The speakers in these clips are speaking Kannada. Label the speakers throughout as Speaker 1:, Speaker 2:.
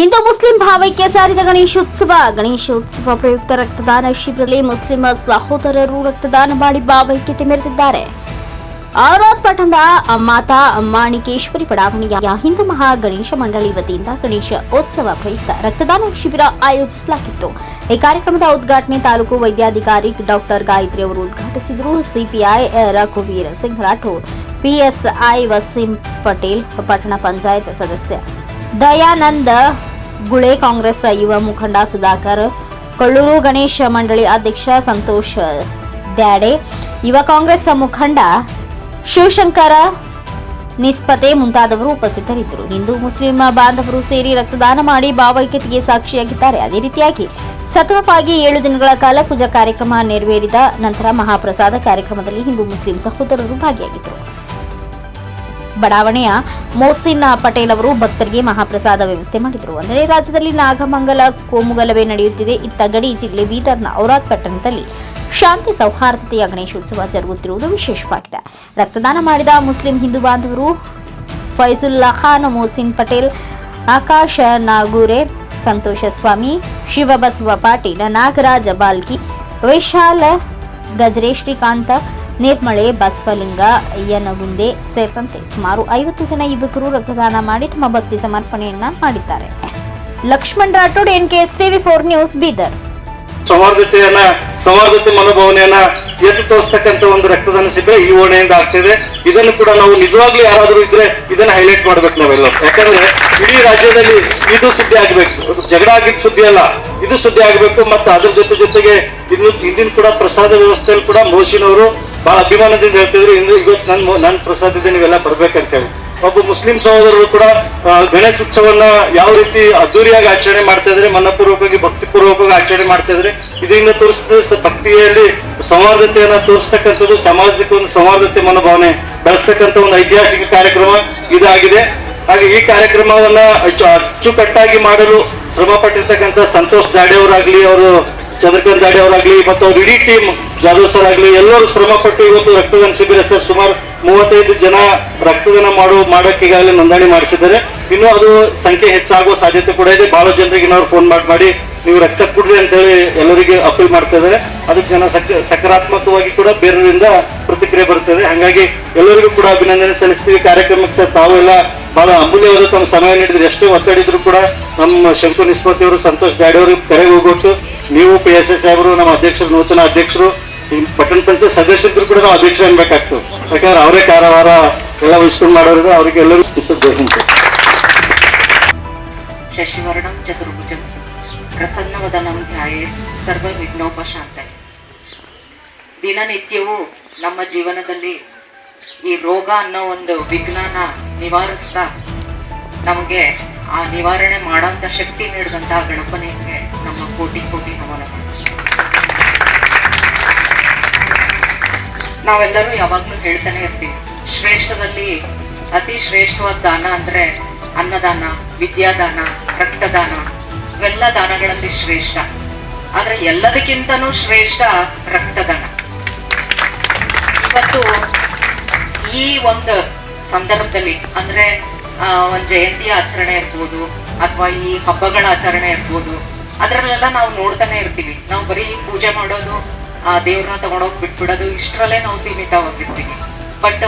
Speaker 1: ಹಿಂದೂ ಮುಸ್ಲಿಂ ಭಾವೈಕ್ಯ ಸಾರಿದ ಗಣೇಶೋತ್ಸವ. ಗಣೇಶೋತ್ಸವ ಪ್ರಯುಕ್ತ ರಕ್ತದಾನ ಶಿಬಿರದಲ್ಲಿ ಮುಸ್ಲಿಂ ಸಹೋದರರು ರಕ್ತದಾನ ಮಾಡಿ ಭಾವೈಕ್ಯತೆ ಮೆರೆದಿದ್ದಾರೆ. ಔರಾದ್ ಪಟ್ಟಣದ ಮಾತಾ ಮಾಣಿಕೇಶ್ವರಿ ಬಡಾವಣೆಯ ಹಿಂದೂ ಮಹಾ ಗಣೇಶ ಮಂಡಳಿ ವತಿಯಿಂದ ಗಣೇಶ ಉತ್ಸವ ಪ್ರಯುಕ್ತ ರಕ್ತದಾನ ಶಿಬಿರ ಆಯೋಜಿಸಲಾಗಿತ್ತು. ಈ ಕಾರ್ಯಕ್ರಮದ ಉದ್ಘಾಟನೆ ತಾಲೂಕು ವೈದ್ಯಾಧಿಕಾರಿ ಡಾಕ್ಟರ್ ಗಾಯತ್ರಿ ಅವರು ಉದ್ಘಾಟಿಸಿದರು. ಸಿಪಿಐ ರಘುವೀರ್ ಸಿಂಗ್ ರಾಠೋಡ್ ಪಿಎಸ್ಐ ವಸೀಂ ಪಟೇಲ್, ಪಟ್ಟಣ ಪಂಚಾಯತ್ ಸದಸ್ಯ ದಯಾನಂದ ಗುಳೆ ಕಾಂಗ್ರೆಸ್ ಯುವ ಮುಖಂಡ ಸುಧಾಕರ್ ಕೊಳ್ಳೂರು ಗಣೇಶ ಮಂಡಳಿ ಅಧ್ಯಕ್ಷ ಸಂತೋಷ್ ದ್ಯಾಡೆ, ಯುವ ಕಾಂಗ್ರೆಸ್ ಮುಖಂಡ ಶಿವಶಂಕರ ನಿಸ್ಪತೆ ಮುಂತಾದವರು ಉಪಸ್ಥಿತರಿದ್ದರು. ಹಿಂದೂ ಮುಸ್ಲಿಂ ಬಾಂಧವರು ಸೇರಿ ರಕ್ತದಾನ ಮಾಡಿ ಭಾವೈಕ್ಯತೆಗೆ ಸಾಕ್ಷಿಯಾಗಿದ್ದಾರೆ. ಅದೇ ರೀತಿಯಾಗಿ ಸತತವಾಗಿ ಏಳು ದಿನಗಳ ಕಾಲ ಪೂಜಾ ಕಾರ್ಯಕ್ರಮ ನೆರವೇರಿದ ನಂತರ ಮಹಾಪ್ರಸಾದ ಕಾರ್ಯಕ್ರಮದಲ್ಲಿ ಹಿಂದೂ ಮುಸ್ಲಿಂ ಸಹೋದರರು ಭಾಗಿಯಾಗಿದ್ದರು. ಬಡಾವಣೆಯ ಮೋಸಿನ್ ಪಟೇಲ್ ಅವರು ಭಕ್ತರಿಗೆ ಮಹಾಪ್ರಸಾದ ವ್ಯವಸ್ಥೆ ಮಾಡಿದರು. ಅಂದರೆ ರಾಜ್ಯದಲ್ಲಿ ನಾಗಮಂಗಲ ಕೋಮುಗಲವೇ ನಡೆಯುತ್ತಿದೆ. ಇತ್ತ ಗಡಿ ಜಿಲ್ಲೆ ಬೀದರ್ನ ಔರಾದ್ ಪಟ್ಟಣದಲ್ಲಿ ಶಾಂತಿ ಸೌಹಾರ್ದತೆಯ ಗಣೇಶೋತ್ಸವ ಜರುಗುತ್ತಿರುವುದು ವಿಶೇಷವಾಗಿದೆ. ರಕ್ತದಾನ ಮಾಡಿದ ಮುಸ್ಲಿಂ ಹಿಂದೂ ಬಾಂಧವರು ಫೈಜುಲ್ಲಾ ಖಾನ್ ಮೋಸಿನ್ ಪಟೇಲ್, ಆಕಾಶ ನಾಗೂರೆ, ಸಂತೋಷ ಸ್ವಾಮಿ, ಶಿವಬಸವ ಪಾಟೀಲ, ನಾಗರಾಜ ಬಾಲ್ಕಿ, ವೈಶಾಲ ಗಜರೆ ಶ್ರೀಕಾಂತ ನಿರ್ಮಳೆ, ಬಸವಲಿಂಗ, ಅಯ್ಯನಗುಂದೆ ಸೇರಿದಂತೆ ಸುಮಾರು ಐವತ್ತು ಜನ ಯುವಕರು ರಕ್ತದಾನ ಮಾಡಿ ತಮ್ಮ ಭಕ್ತಿ ಸಮರ್ಪಣೆಯನ್ನ ಮಾಡಿದ್ದಾರೆ. Laxman Rathod S TV four news, Bidar.
Speaker 2: ಸೌಹಾರ್ದತೆಯನ್ನ, ಸೌಹಾರ್ದತೆ ಮನೋಭಾವನೆಯನ್ನ ಎದ್ದು ತೋರಿಸ್ತಕ್ಕಂಥ ಒಂದು ರಕ್ತದಾನ ಶಿಬಿರ ಈ ಓಣೆಯಿಂದ ಆಗ್ತಿದೆ. ಇದನ್ನು ಕೂಡ ನಾವು ನಿಜವಾಗ್ಲೂ ಯಾರಾದ್ರೂ ಇದ್ರೆ ಇದನ್ನ ಹೈಲೈಟ್ ಮಾಡ್ಬೇಕು ನಾವೆಲ್ಲ ಯಾಕಂದ್ರೆ ಇಡೀ ರಾಜ್ಯದಲ್ಲಿ ಇದು ಸುದ್ದಿ ಆಗ್ಬೇಕು. ಜಗಳ ಆಗಿದ್ ಸುದ್ದಿ ಅಲ್ಲ. ಇದು ಸುದ್ದಿ ಆಗ್ಬೇಕು, ಮತ್ತೆ ಅದ್ರ ಜೊತೆ ಜೊತೆಗೆ ಇನ್ನು ಹಿಂದಿನ ಕೂಡ ಪ್ರಸಾದ ವ್ಯವಸ್ಥೆಯಲ್ಲಿ ಕೂಡ ಮೋಶಿನವರು ಬಹಳ ಅಭಿಮಾನದಿಂದ ಹೇಳ್ತಿದ್ರು ಇಂದು ಇವತ್ತು ನನ್ನ ನನ್ನ ಪ್ರಸಾದದ ನೀವೆಲ್ಲ ಬರ್ಬೇಕಂತೇಳಿ. ಒಬ್ಬ ಮುಸ್ಲಿಂ ಸಹೋದರರು ಕೂಡ ಗಣೇಶ ಉತ್ಸವವನ್ನ ಯಾವ ರೀತಿ ಅದ್ದೂರಿಯಾಗಿ ಆಚರಣೆ ಮಾಡ್ತಾ ಇದ್ರೆ ಮನಪೂರ್ವಕವಾಗಿ ಭಕ್ತಿಪೂರ್ವಕವಾಗಿ ಆಚರಣೆ ಮಾಡ್ತಾ ಇದ್ರೆ ಇದರಿಂದ ತೋರಿಸ್ತದೆ ಭಕ್ತಿಯಲ್ಲಿ ಸೌಹಾರ್ದತೆಯನ್ನ ತೋರಿಸ್ತಕ್ಕಂಥದ್ದು, ಸಮಾಜಕ್ಕೆ ಒಂದು ಸೌಹಾರ್ದತೆ ಮನೋಭಾವನೆ ಬೆಳೆಸ್ತಕ್ಕಂಥ ಒಂದು ಐತಿಹಾಸಿಕ ಕಾರ್ಯಕ್ರಮ ಇದಾಗಿದೆ. ಹಾಗೆ ಈ ಕಾರ್ಯಕ್ರಮವನ್ನ ಅಚ್ಚು, ಅಚ್ಚುಕಟ್ಟಾಗಿ ಮಾಡಲು ಶ್ರಮ ಪಟ್ಟಿರ್ತಕ್ಕಂಥ ಸಂತೋಷ್ ದಾಡೆ ಅವರಾಗ್ಲಿ, ಅವರು ಚಂದ್ರಕಾಂತ್ ದಾಡೆ ಅವರಾಗ್ಲಿ ಮತ್ತು ಅವ್ರ ಇಡೀ ಟೀಮ್ ಜಾಧವ್ ಎಲ್ಲರೂ ಶ್ರಮ ಪಟ್ಟು ಇವತ್ತು ರಕ್ತದಾನ ಶಿಬಿರ ಸರ್ ಸುಮಾರು ಮೂವತ್ತೈದು ಜನ ರಕ್ತದಾನ ಮಾಡೋ ಮಾಡಕ್ಕೆ ಈಗಾಗಲೇ ನೋಂದಣಿ ಮಾಡಿಸಿದ್ದಾರೆ. ಇನ್ನು ಅದು ಸಂಖ್ಯೆ ಹೆಚ್ಚಾಗುವ ಸಾಧ್ಯತೆ ಕೂಡ ಇದೆ. ಬಹಳ ಜನರಿಗೆ ನಾವು ಫೋನ್ ಮಾಡಿ ಮಾಡಿ ನೀವು ರಕ್ತ ಕೊಡ್ರಿ ಅಂತ ಹೇಳಿ ಎಲ್ಲರಿಗೆ ಅಪೀಲ್ ಮಾಡ್ತಾ ಇದ್ದಾರೆ. ಅದಕ್ಕೆ ಜನ ಸಕ, ಸಕಾರಾತ್ಮಕವಾಗಿ ಕೂಡ ಬೇರೆಯವರಿಂದ ಪ್ರತಿಕ್ರಿಯೆ ಬರ್ತದೆ ಹಾಗಾಗಿ ಎಲ್ಲರಿಗೂ ಕೂಡ ಅಭಿನಂದನೆ ಸಲ್ಲಿಸ್ತೀವಿ. ಕಾರ್ಯಕ್ರಮಕ್ಕೆ ಸರ್ ತಾವೆಲ್ಲ ಬಹಳ ಅಮೂಲ್ಯವಾದ ತಮ್ಮ ಸಮಯ ನೀಡಿದ್ರೆ. ಎಷ್ಟೇ ಒತ್ತಡಿದ್ರು ಕೂಡ ನಮ್ಮ ಶಂಕು ನಿಸ್ಪತಿ ಅವರು ಸಂತೋಷ್ ಗಾಡಿಯವರು ಕರೆಗೆ ಹೋಗ್ಬಿಟ್ಟು, ನೀವು ಪಿ ಎಸ್ ಎಸ್ ಸಾಹೇಬರು, ನಮ್ಮ ಅಧ್ಯಕ್ಷರು, ನೂತನ ಅಧ್ಯಕ್ಷರು ಈ ಪಟ್ಟಣ ಪಂಚಾಯತ್ ಸದಸ್ಯರು ಕೂಡ ನಾವು ಅಧ್ಯಕ್ಷ ಅನ್ಬೇಕಾಗ್ತದೆ. ಯಾಕಂದ್ರೆ ಅವರೇ ಕಾರವಾರ ಎಲ್ಲ ವಹಿಸ್ಕೊಂಡು ಮಾಡೋರು ಅವರಿಗೆ ಎಲ್ಲರೂ ಜೈ
Speaker 3: ಶಶಿವರ್ಣಂ ಚತುರ್ಭುಜಂ ಪ್ರಸನ್ನವದನಂ ಧ್ಯಾಯೇ ಸರ್ವ ವಿಘ್ನೋಪಶಾಂತ. ದಿನನಿತ್ಯವೂ ನಮ್ಮ ಜೀವನದಲ್ಲಿ ಈ ರೋಗ ಅನ್ನೋ ಒಂದು ವಿಘ್ನನ ನಿವಾರಿಸ್ತಾ ನಮಗೆ ಆ ನಿವಾರಣೆ ಮಾಡೋಂಥ ಶಕ್ತಿ ನೀಡಿದಂತಹ ಗಣಪನಿಗೆ ನಮ್ಮ ಕೋಟಿ ಕೋಟಿ ನಮನಗಳು ನಾವೆಲ್ಲರೂ ಯಾವಾಗ್ಲೂ ಹೇಳ್ತಾನೆ ಇರ್ತೀವಿ, ಶ್ರೇಷ್ಠದಲ್ಲಿ ಅತಿ ಶ್ರೇಷ್ಠವಾದ ದಾನ ಅಂದ್ರೆ ಅನ್ನದಾನ, ವಿದ್ಯಾದಾನ, ರಕ್ತದಾನ. ಇವೆಲ್ಲ ದಾನಗಳಲ್ಲಿ ಶ್ರೇಷ್ಠ. ಆದ್ರೆ ಎಲ್ಲದಕ್ಕಿಂತನೂ ಶ್ರೇಷ್ಠ ರಕ್ತದಾನ. ಇವತ್ತು ಈ ಒಂದು ಸಂದರ್ಭದಲ್ಲಿ ಅಂದ್ರೆ ಒಂದ್ ಜಯಂತಿ ಆಚರಣೆ ಇರ್ಬೋದು, ಅಥವಾ ಈ ಹಬ್ಬಗಳ ಆಚರಣೆ ಇರ್ಬೋದು, ಅದರಲ್ಲೆಲ್ಲ ನಾವು ನೋಡ್ತಾನೆ ಇರ್ತೀವಿ. ನಾವು ಬರೀ ಪೂಜೆ ಮಾಡೋದು ಆ ದೇವ್ರನ್ನ ತಗೊಂಡೋಗಿ ಬಿಟ್ಬಿಡೋದು, ಇಷ್ಟರಲ್ಲೇ ನಾವು ಸೀಮಿತ ಹೊಂದಿರ್ತೀವಿ ಬಟ್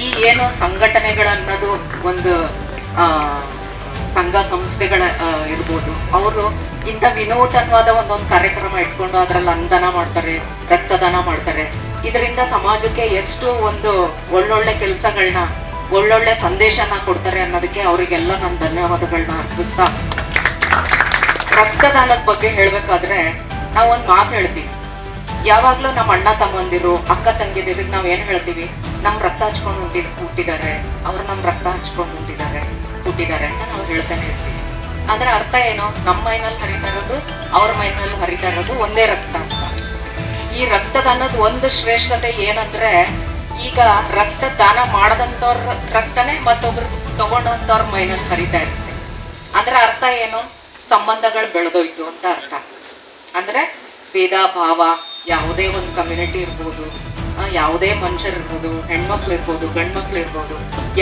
Speaker 3: ಈ ಏನು ಸಂಘಟನೆಗಳನ್ನೋದು ಒಂದು ಸಂಘ ಸಂಸ್ಥೆಗಳ ಇರ್ಬೋದು. ಅವರು ಇಂಥ ವಿನೂತನವಾದ ಒಂದೊಂದು ಕಾರ್ಯಕ್ರಮ ಇಟ್ಕೊಂಡು ಅದರಲ್ಲಿ ಅನ್ನದಾನ ಮಾಡ್ತಾರೆ, ರಕ್ತದಾನ ಮಾಡ್ತಾರೆ. ಇದರಿಂದ ಸಮಾಜಕ್ಕೆ ಎಷ್ಟು ಒಂದು ಒಳ್ಳೊಳ್ಳೆ ಕೆಲಸಗಳನ್ನ ಒಳ್ಳೊಳ್ಳೆ ಸಂದೇಶನ ಕೊಡ್ತಾರೆ ಅನ್ನೋದಕ್ಕೆ ಅವರಿಗೆಲ್ಲ ನಾನು ಧನ್ಯವಾದಗಳನ್ನ ಅರ್ಪಿಸ್ತಾ ರಕ್ತದಾನದ ಬಗ್ಗೆ ಹೇಳಬೇಕಾದ್ರೆ ನಾವು ಒಂದು ಮಾತು ಹೇಳ್ತೀವಿ. ಯಾವಾಗ್ಲೂ ನಮ್ಮ ಅಣ್ಣ ತಮ್ಮಂದಿರು, ಅಕ್ಕ ತಂಗಿದಿರಿಗೆ ನಾವ್ ಏನ್ ಹೇಳ್ತೀವಿ? ನಮ್ ರಕ್ತ ಹಚ್ಕೊಂಡು ಹುಟ್ಟಿ ಹುಟ್ಟಿದ್ದಾರೆ ಅವ್ರು ನಮ್ ರಕ್ತ ಹಚ್ಕೊಂಡು ಹುಟ್ಟಿದ್ದಾರೆ ಹುಟ್ಟಿದ್ದಾರೆ ಅಂತ ನಾವು ಹೇಳ್ತಾನೆ ಇರ್ತೀವಿ. ಅದ್ರ ಅರ್ಥ ಏನು? ನಮ್ಮ ಮೈನಲ್ಲಿ ಹರಿತಾ ಇರೋದು, ಅವ್ರ ಮೈನಲ್ಲಿ ಹರಿತಾ ಇರೋದು ಒಂದೇ ರಕ್ತ ಅಂತ. ಈ ಅನ್ನೋದು ಒಂದು ಶ್ರೇಷ್ಠತೆ ಏನಂದ್ರೆ, ಈಗ ರಕ್ತ ದಾನ ಮಾಡದಂತವ್ರ ರಕ್ತನೇ ಮತ್ತೊಬ್ರು ತಗೊಂಡಂತವ್ರ ಮೈನಲ್ಲಿ ಹರಿತಾ ಇರುತ್ತೆ. ಅಂದ್ರೆ ಅರ್ಥ ಏನು? ಸಂಬಂಧಗಳು ಬೆಳೆದೋಯ್ತು ಅಂತ ಅರ್ಥ. ಅಂದ್ರೆ ಭೇದ ಭಾವ ಯಾವುದೇ ಒಂದು ಕಮ್ಯುನಿಟಿ ಇರ್ಬೋದು ಯಾವುದೇ ಮನುಷ್ಯರಿರ್ಬೋದು ಹೆಣ್ಮಕ್ಳು ಇರ್ಬೋದು, ಗಂಡ್ಮಕ್ಳು ಇರ್ಬೋದು,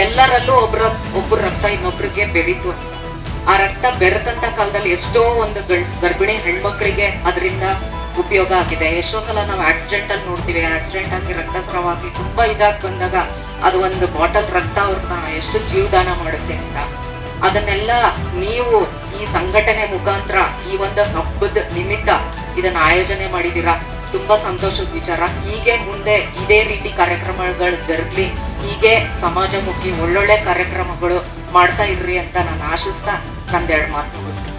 Speaker 3: ಎಲ್ಲರಲ್ಲೂ ಒಬ್ರ ಒಬ್ಬರ ರಕ್ತ ಇನ್ನೊಬ್ರಿಗೆ ಅಂತ. ಆ ರಕ್ತ ಬೆರೆತಂತ ಕಾಲದಲ್ಲಿ ಎಷ್ಟೋ ಒಂದು ಗರ್ಭಿಣಿ ಹೆಣ್ಮಕ್ಳಿಗೆ ಅದರಿಂದ ಉಪಯೋಗ ಆಗಿದೆ. ಎಷ್ಟೋ ಸಲ ನಾವು ಆಕ್ಸಿಡೆಂಟ್ ಅಲ್ಲಿ ನೋಡ್ತೀವಿ ಆಕ್ಸಿಡೆಂಟ್ ಆಗಿ ರಕ್ತಸ್ರಾವ ಆಗಿ ತುಂಬಾ ಇದಾಗಿ ಬಂದಾಗ ಅದು ಒಂದು ಬಾಟಲ್ ರಕ್ತ ಅವ್ರನ್ನ ಎಷ್ಟು ಜೀವದಾನ ಮಾಡುತ್ತೆ ಅಂತ. ಅದನ್ನೆಲ್ಲ ನೀವು ಈ ಸಂಘಟನೆ ಮುಖಾಂತರ ಈ ಒಂದು ಹಬ್ಬದ ನಿಮಿತ್ತ ಇದನ್ನ ಆಯೋಜನೆ ಮಾಡಿದೀರಾ ತುಂಬಾ ಸಂತೋಷದ ವಿಚಾರ ಹೀಗೆ ಮುಂದೆ ಇದೇ ರೀತಿ ಕಾರ್ಯಕ್ರಮಗಳು ಜರುಗ್ಲಿ. ಹೀಗೆ ಸಮಾಜಮುಖಿ ಒಳ್ಳೊಳ್ಳೆ ಕಾರ್ಯಕ್ರಮಗಳು ಮಾಡ್ತಾ ಇರ್ರಿ ಅಂತ ನಾನು ಆಶಿಸ್ತಾ ನಂದೆರಡು ಮಾತು ಮುಗಿಸ್ತೀನಿ.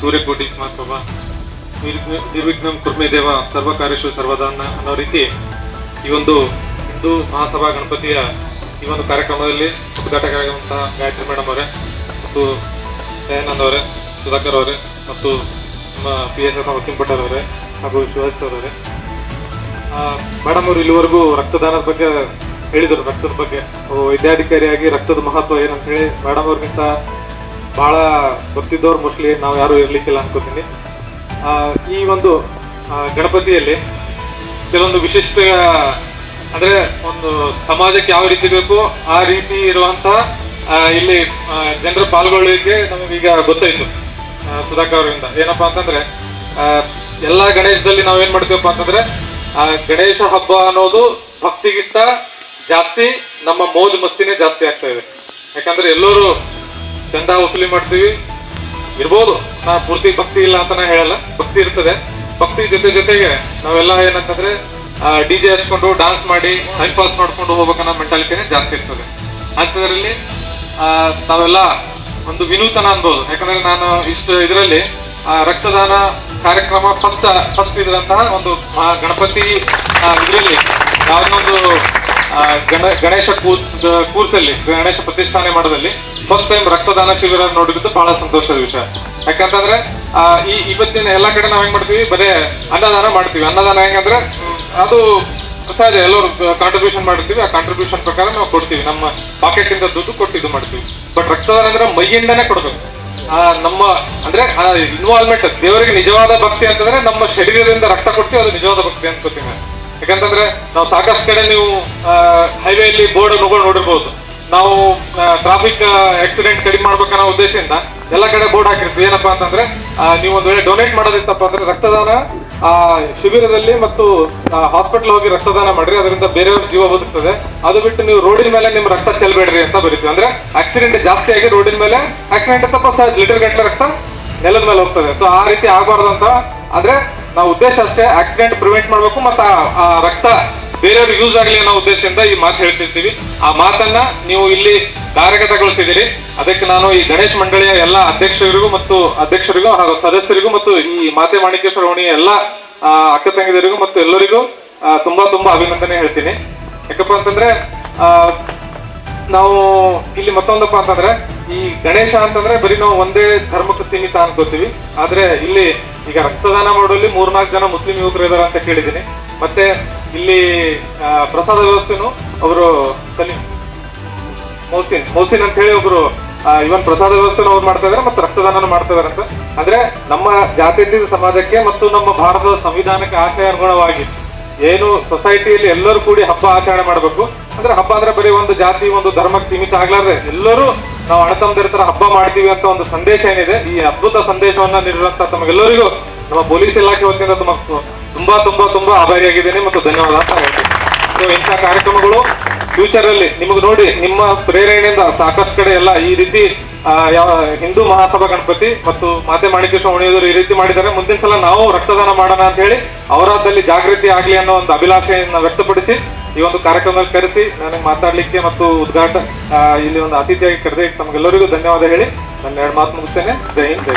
Speaker 4: ಸೂರ್ಯಕೋಟಿ ನಿರ್ವಿಘ್ನ ನಿರ್ವಿ- ನಿರ್ವಿಘ್ನಂ ಕುರ್ಮೆ ದೇವ ಸರ್ವ ಕಾರ್ಯಶು ಅನ್ನೋ ರೀತಿ ಈ ಒಂದು ಹಿಂದೂ ಮಹಾಸಭಾ ಗಣಪತಿಯ ಈ ಒಂದು ಕಾರ್ಯಕ್ರಮದಲ್ಲಿ ಉದ್ಘಾಟಕರಾಗಿರುವಂತಹ ಗಾಯತ್ರಿ ಮೇಡಮ್ ಅವರೇ, ಮತ್ತು ದಯಾನಂದ್ ಅವರೇ, ಸುಧಾಕರ್ ಅವರೇ, ಮತ್ತು ಪಿ ಎಸ್ ಎಸ್ ಭಟ್ಟರ್ ಅವರೇ ಹಾಗೂ ಶಿವಾಜ್ ಅವರೇ ಮೇಡಮ್ ಅವರು ಇಲ್ಲಿವರೆಗೂ ರಕ್ತದಾನದ ಬಗ್ಗೆ ಹೇಳಿದರು, ರಕ್ತದ ಬಗ್ಗೆ. ವೈದ್ಯಾಧಿಕಾರಿಯಾಗಿ ರಕ್ತದ ಮಹತ್ವ ಏನಂತ ಹೇಳಿ ಮೇಡಮ್ ಅವ್ರಿಗಿಂತ ಬಹಳ ಗೊತ್ತಿದ್ದವ್ರು ಮೋಸ್ಟ್ಲಿ ನಾವು ಯಾರು ಇರ್ಲಿಕ್ಕಿಲ್ಲ ಅನ್ಕೋತೀನಿ. ಈ ಒಂದು ಗಣಪತಿಯಲ್ಲಿ ಕೆಲವೊಂದು ವಿಶಿಷ್ಟ ಅಂದ್ರೆ ಒಂದು ಸಮಾಜಕ್ಕೆ ಯಾವ ರೀತಿ ಬೇಕು ಆ ರೀತಿ ಇರುವಂತ ಇಲ್ಲಿ ಜನರ ಪಾಲ್ಗೊಳ್ಳುವಿಕೆ ನಮಗೀಗ ಗೊತ್ತಾಯ್ತು. ಸುಧಾಕರ್ ಅವರಿಂದ. ಏನಪ್ಪಾ ಅಂತಂದ್ರೆ ಎಲ್ಲ ಗಣೇಶದಲ್ಲಿ ನಾವ್ ಏನ್ ಮಾಡ್ತೀವಪ್ಪ ಅಂತಂದ್ರೆ ಗಣೇಶ ಹಬ್ಬ ಅನ್ನೋದು ಭಕ್ತಿಗಿಂತ ಜಾಸ್ತಿ ನಮ್ಮ ಮೋಜು ಮಸ್ತಿನೇ ಜಾಸ್ತಿ ಆಗ್ತಾ ಇದೆ. ಯಾಕಂದ್ರೆ ಎಲ್ಲರೂ ಚಂದ ವಸೂಲಿ ಮಾಡ್ತೀವಿ. ಇರ್ಬೋದು, ನಾ ಪೂರ್ತಿ ಭಕ್ತಿ ಇಲ್ಲ ಅಂತ ನಾ ಹೇಳಲ್ಲ. ಭಕ್ತಿ ಇರ್ತದೆ. ಭಕ್ತಿ ಜೊತೆ ಜೊತೆಗೆ ನಾವೆಲ್ಲ ಏನಂತಂದ್ರೆ ಡಿ ಜೆ ಹಚ್ಕೊಂಡು ಡಾನ್ಸ್ ಮಾಡಿ ಟೈಮ್ ಪಾಸ್ ಮಾಡ್ಕೊಂಡು ಹೋಗ್ಬೇಕನ್ನೋ ಮೆಂಟಾಲಿಟಿನೇ ಜಾಸ್ತಿ ಇರ್ತದೆ. ಅಂಥದ್ರಲ್ಲಿ ನಾವೆಲ್ಲ ಒಂದು ವಿನೂತನ ಅನ್ಬೋದು. ಯಾಕಂದ್ರೆ ನಾನು ಇಷ್ಟು ಇದರಲ್ಲಿ, ಆ, ರಕ್ತದಾನ ಕಾರ್ಯಕ್ರಮ ಫಸ್ಟ್ ಫಸ್ಟ್ ಇದ್ರಂತಹ ಒಂದು ಗಣಪತಿ ಇದರಲ್ಲಿ ಯಾವ್ದೊಂದು ಗಣ, ಗಣೇಶ ಕೂರ್ ಕೂರ್ಸಲ್ಲಿ, ಗಣೇಶ ಪ್ರತಿಷ್ಠಾನೆ ಮಾಡೋದಲ್ಲಿ ಫಸ್ಟ್ ಟೈಮ್ ರಕ್ತದಾನ ಶಿಬಿರ ನೋಡಿದ್ದು ಬಹಳ ಸಂತೋಷದ ವಿಷಯ. ಯಾಕಂತಂದ್ರೆ ಈ ಇವತ್ತಿನ ಎಲ್ಲಾ ಕಡೆ ನಾವ್ ಹೆಂಗ್ ಮಾಡ್ತೀವಿ? ಬರೇ ಅನ್ನದಾನ ಮಾಡ್ತೀವಿ. ಅನ್ನದಾನ ಹೆಂಗಂದ್ರೆ, ಅದು ಸಹಜ ಎಲ್ಲರೂ ಕಾಂಟ್ರಿಬ್ಯೂಷನ್ ಮಾಡಿರ್ತೀವಿ. ಆ ಕಾಂಟ್ರಿಬ್ಯೂಷನ್ ಪ್ರಕಾರ ನಾವು ಕೊಡ್ತೀವಿ. ನಮ್ಮ ಪಾಕೆಟ್ ಇಂದ ದುಡ್ಡು ಕೊಟ್ಟು ಇದು ಮಾಡ್ತೀವಿ. ಬಟ್ ರಕ್ತದಾನ ಅಂದ್ರೆ ಮೈಯಿಂದನೇ ಕೊಡ್ಬೇಕು. ನಮ್ಮ, ಅಂದ್ರೆ ಇನ್ವಾಲ್ವ್ಮೆಂಟ್ ದೇವರಿಗೆ ನಿಜವಾದ ಭಕ್ತಿ ಅಂತಂದ್ರೆ ನಮ್ಮ ಶರೀರದಿಂದ ರಕ್ತ ಕೊಡ್ತೀವಿ, ಅದು ನಿಜವಾದ ಭಕ್ತಿ ಅನ್ಕೋತೀನಿ ನಾನು. ಯಾಕಂತಂದ್ರೆ ನಾವು ಸಾಕಷ್ಟು ಕಡೆ ನೀವು ಹೈವೇಲಿ ಬೋರ್ಡ್ ನುಗಳು ನೋಡಿರ್ಬೋದು. ನಾವು ಟ್ರಾಫಿಕ್ ಆಕ್ಸಿಡೆಂಟ್ ಕಡಿಮೆ ಮಾಡ್ಬೇಕನ್ನೋ ಉದ್ದೇಶದಿಂದ ಎಲ್ಲ ಕಡೆ ಬೋರ್ಡ್ ಹಾಕಿರ್ತೀವಿ. ಏನಪ್ಪಾ ಅಂತಂದ್ರೆ ನೀವು ಒಂದ್ ವೇಳೆ ಡೊನೇಟ್ ಮಾಡೋದಿತ್ತಪ್ಪ ಅಂದ್ರೆ ರಕ್ತದಾನ, ಆ, ಶಿಬಿರದಲ್ಲಿ ಮತ್ತು ಹಾಸ್ಪಿಟಲ್ ಹೋಗಿ ರಕ್ತದಾನ ಮಾಡ್ರಿ. ಅದರಿಂದ ಬೇರೆಯವ್ರ ಜೀವ ಬದುಕ್ತದೆ. ಅದು ಬಿಟ್ಟು ನೀವು ರೋಡಿನ ಮೇಲೆ ನಿಮ್ ರಕ್ತ ಚೆಲ್ಬೇಡ್ರಿ ಅಂತ ಬರೀತೀವಿ. ಅಂದ್ರೆ ಆಕ್ಸಿಡೆಂಟ್ ಜಾಸ್ತಿ ಆಗಿ ರೋಡಿನ ಮೇಲೆ ಆಕ್ಸಿಡೆಂಟ್ ತಪ್ಪ ಸಹ ಲೀಟರ್ ರಕ್ತ ನೆಲದ ಮೇಲೆ ಹೋಗ್ತದೆ. ಸೊ ಆ ರೀತಿ ಆಗಬಾರ್ದು ಅಂತ. ಅಂದ್ರೆ ನಾವು ಉದ್ದೇಶ ಅಷ್ಟೇ ಆಕ್ಸಿಡೆಂಟ್ ಪ್ರಿವೆಂಟ್ ಮಾಡಬೇಕು ಮತ್ತೆ ರಕ್ತ ಬೇರೆಯವ್ರಿಗೆ ಯೂಸ್ ಆಗಲಿ ಅನ್ನೋ ಉದ್ದೇಶದಿಂದ ಈ ಮಾತು ಹೇಳ್ತಿರ್ತೀವಿ. ಆ ಮಾತನ್ನ ನೀವು ಇಲ್ಲಿ ಕಾರ್ಯಗತಗೊಳಿಸಿದಿರಿ ಅದಕ್ಕೆ ನಾನು ಈ ಗಣೇಶ್ ಮಂಡಳಿಯ ಎಲ್ಲ ಅಧ್ಯಕ್ಷರಿಗೂ ಮತ್ತು ಅಧ್ಯಕ್ಷರಿಗೂ ಹಾಗೂ ಸದಸ್ಯರಿಗೂ ಮತ್ತು ಈ ಮಾತೆ ಮಾಣಿಕೇಶ್ವರ ಓಣಿಯ ಎಲ್ಲ ಅಕ್ಕ ತಂಗಿದರಿಗೂ ಮತ್ತು ಎಲ್ಲರಿಗೂ ತುಂಬಾ ತುಂಬಾ ಅಭಿನಂದನೆ ಹೇಳ್ತೀನಿ. ಯಾಕಪ್ಪ ಅಂತಂದ್ರೆ ನಾವು ಇಲ್ಲಿ ಮತ್ತೊಂದಪ್ಪ ಅಂತಂದ್ರೆ, ಈ ಗಣೇಶ ಅಂತಂದ್ರೆ ಬರೀ ನಾವು ಒಂದೇ ಧರ್ಮಕ್ಕೆ ಸೀಮಿತ ಅನ್ಕೋತೀವಿ. ಆದ್ರೆ ಇಲ್ಲಿ ಈಗ ರಕ್ತದಾನ ಮಾಡುವಲ್ಲಿ ಮೂರ್ನಾಲ್ಕು ಜನ ಮುಸ್ಲಿಂ ಯುವಕರು ಇದಾರೆ ಅಂತ ಕೇಳಿದ್ದೀನಿ. ಮತ್ತೆ ಇಲ್ಲಿ ಪ್ರಸಾದ ವ್ಯವಸ್ಥೆನು ಅವರು ಕಲಿ ಮೌಸಿನ್ ಮೌಸಿನ್ ಅಂತ ಹೇಳಿ ಒಬ್ರು ಇವನ್ ಪ್ರಸಾದ ವ್ಯವಸ್ಥೆ ಅವ್ರು ಮಾಡ್ತಾ ಇದಾರೆ ಮತ್ತೆ ರಕ್ತದಾನ ಮಾಡ್ತಾ ಇದಾರೆ ಅಂತ. ಅಂದ್ರೆ ನಮ್ಮ ಜಾತ್ಯತೀತ ಸಮಾಜಕ್ಕೆ ಮತ್ತು ನಮ್ಮ ಭಾರತದ ಸಂವಿಧಾನಕ್ಕೆ ಆಶಯ ಅನುಗುಣವಾಗಿ ಏನು ಸೊಸೈಟಿಯಲ್ಲಿ ಎಲ್ಲರೂ ಕೂಡಿ ಹಬ್ಬ ಆಚರಣೆ ಮಾಡಬೇಕು. ಅಂದ್ರೆ ಹಬ್ಬ ಅಂದ್ರೆ ಬರೀ ಒಂದು ಜಾತಿ, ಒಂದು ಧರ್ಮಕ್ಕೆ ಸೀಮಿತ ಆಗ್ಲಾರ್ದೆ ಎಲ್ಲರೂ ನಾವು ಅಣತಂದಿರ ತರ ಹಬ್ಬ ಮಾಡ್ತೀವಿ ಅಂತ ಒಂದು ಸಂದೇಶ ಏನಿದೆ, ಈ ಅದ್ಭುತ ಸಂದೇಶವನ್ನ ನೀಡಿರುವಂತ ತಮಗೆಲ್ಲರಿಗೂ ನಮ್ಮ ಪೊಲೀಸ್ ಇಲಾಖೆ ವತಿಯಿಂದ ತಮ್ಮ ತುಂಬಾ ತುಂಬಾ ತುಂಬಾ ಆಭಾರಿಯಾಗಿದ್ದೇನೆ ಮತ್ತು ಧನ್ಯವಾದ ಅಂತ ಹೇಳ್ತೀನಿ. ಸೊ ಇಂಥ ಕಾರ್ಯಕ್ರಮಗಳು ಫ್ಯೂಚರ್ ಅಲ್ಲಿ ನಿಮಗೆ ನೋಡಿ ನಿಮ್ಮ ಪ್ರೇರಣೆಯಿಂದ ಸಾಕಷ್ಟು ಕಡೆ ಎಲ್ಲ ಈ ರೀತಿ ಹಿಂದೂ ಮಹಾಸಭಾ ಗಣಪತಿ ಮತ್ತು ಮಾತೆ ಮಾಣಿಕೇಶ್ವರ ಉಣಿಯೋದರು ಈ ರೀತಿ ಮಾಡಿದ್ದಾರೆ. ಮುಂದಿನ ಸಲ ನಾವು ರಕ್ತದಾನ ಮಾಡೋಣ ಅಂತ ಹೇಳಿ ಅವರದಲ್ಲಿ ಜಾಗೃತಿ ಆಗಲಿ ಅನ್ನೋ ಒಂದು ಅಭಿಲಾಷೆಯನ್ನು ವ್ಯಕ್ತಪಡಿಸಿ ಈ ಒಂದು ಕಾರ್ಯಕ್ರಮದಲ್ಲಿ ಕರೆಸಿ ನನಗೆ ಮಾತಾಡಲಿಕ್ಕೆ ಮತ್ತು ಉದ್ಘಾಟ ಇಲ್ಲಿ ಒಂದು ಅತಿಥಿಯಾಗಿ ಕರೆದಿ ತಮಗೆಲ್ಲರಿಗೂ ಧನ್ಯವಾದ ಹೇಳಿ. ನನ್ನ ಎರಡು ಮಾತು ಮುಗಿಸ್ತೇನೆ. ಜೈ ಹಿಂದ್, ಜೈ